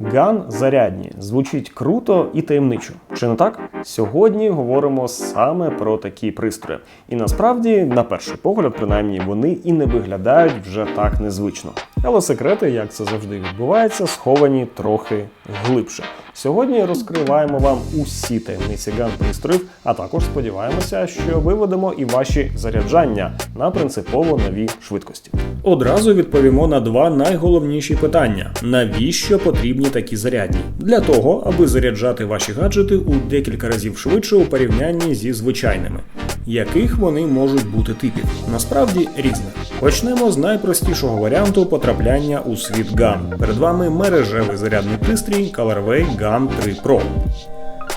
Ган зарядні звучить круто і таємничо. Чи не так? Сьогодні говоримо саме про такі пристрої. І насправді, на перший погляд, принаймні, вони і не виглядають вже так незвично. Але секрети, як це завжди відбувається, сховані трохи глибше. Сьогодні розкриваємо вам усі таємниці ган пристроїв, а також сподіваємося, що виведемо і ваші заряджання на принципово нові швидкості. Одразу відповімо на два найголовніші питання: навіщо потрібні такі зарядні? Для того, аби заряджати ваші гаджети у декілька разів швидше у порівнянні зі звичайними. Яких вони можуть бути типів? Насправді різних. Почнемо з найпростішого варіанту потрапляння у світ GAN. Перед вами мережевий зарядний пристрій ColorWay GAN 3 Pro.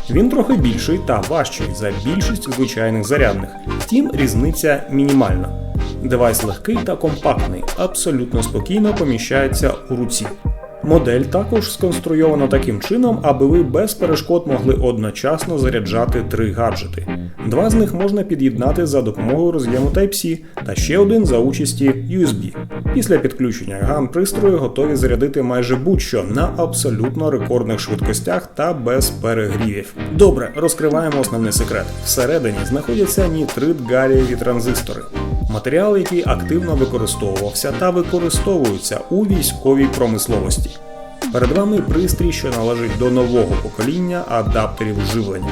Він трохи більший та важчий за більшість звичайних зарядних, втім різниця мінімальна. Девайс легкий та компактний, абсолютно спокійно поміщається у руці. Модель також сконструйована таким чином, аби ви без перешкод могли одночасно заряджати три гаджети. Два з них можна під'єднати за допомогою роз'єму Type-C та ще один за участі USB. Після підключення ган пристрою готові зарядити майже будь-що на абсолютно рекордних швидкостях та без перегрівів. Добре, розкриваємо основний секрет. Всередині знаходяться нітрит галієві транзистори. Матеріал, який активно використовувався та використовується у військовій промисловості. Перед вами пристрій, що належить до нового покоління адаптерів живлення.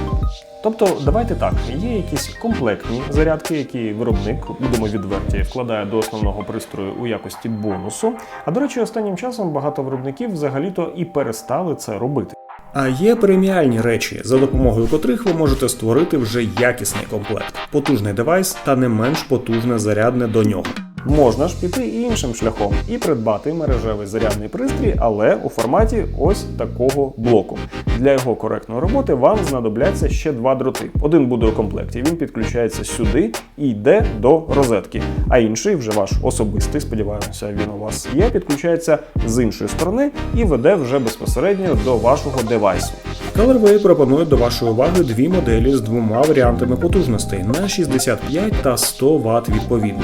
Тобто, давайте так, є якісь комплектні зарядки, які виробник, будемо відверті, вкладає до основного пристрою у якості бонусу. А до речі, останнім часом багато виробників взагалі-то і перестали це робити. А є преміальні речі, за допомогою котрих ви можете створити вже якісний комплект, потужний девайс та не менш потужне зарядне до нього. Можна ж піти і іншим шляхом і придбати мережевий зарядний пристрій, але у форматі ось такого блоку. Для його коректної роботи вам знадобляться ще два дроти. Один буде у комплекті, він підключається сюди і йде до розетки. А інший, вже ваш особистий, сподіваємося, він у вас є, підключається з іншої сторони і веде вже безпосередньо до вашого девайсу. ColorWay пропонує до вашої уваги дві моделі з двома варіантами потужностей на 65 та 100 Вт відповідно.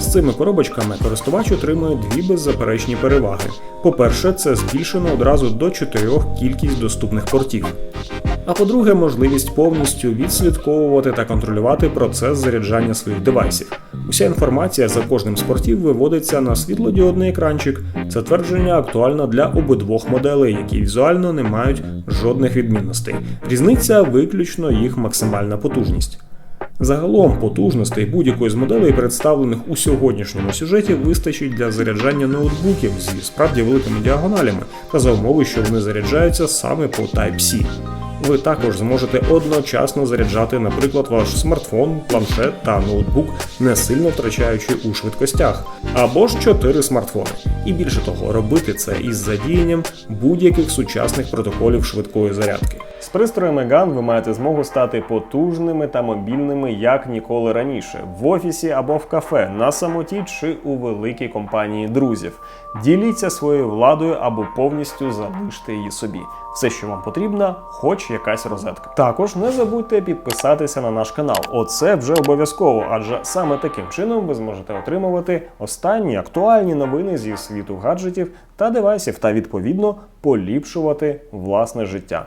З цими коробочками користувач отримує дві беззаперечні переваги. По-перше, це збільшено одразу до 4 кількість доступних портів. А по-друге, можливість повністю відслідковувати та контролювати процес заряджання своїх девайсів. Уся інформація за кожним з портів виводиться на світлодіодний екранчик. Це твердження актуально для обидвох моделей, які візуально не мають жодних відмінностей. Різниця виключно їх максимальна потужність. Загалом потужностей будь-якої з моделей, представлених у сьогоднішньому сюжеті, вистачить для заряджання ноутбуків зі справді великими діагоналями та за умови, що вони заряджаються саме по Type-C. Ви також зможете одночасно заряджати, наприклад, ваш смартфон, планшет та ноутбук, не сильно втрачаючи у швидкостях, або ж 4 смартфони. І більше того, робити це із задіянням будь-яких сучасних протоколів швидкої зарядки. З пристроями GAN ви маєте змогу стати потужними та мобільними як ніколи раніше, в офісі або в кафе, на самоті чи у великій компанії друзів. Діліться своєю владою або повністю залиште її собі. Все, що вам потрібно, хоч якась розетка. Також не забудьте підписатися на наш канал. Оце вже обов'язково, адже саме таким чином ви зможете отримувати останні актуальні новини зі світу гаджетів та девайсів, та відповідно поліпшувати власне життя.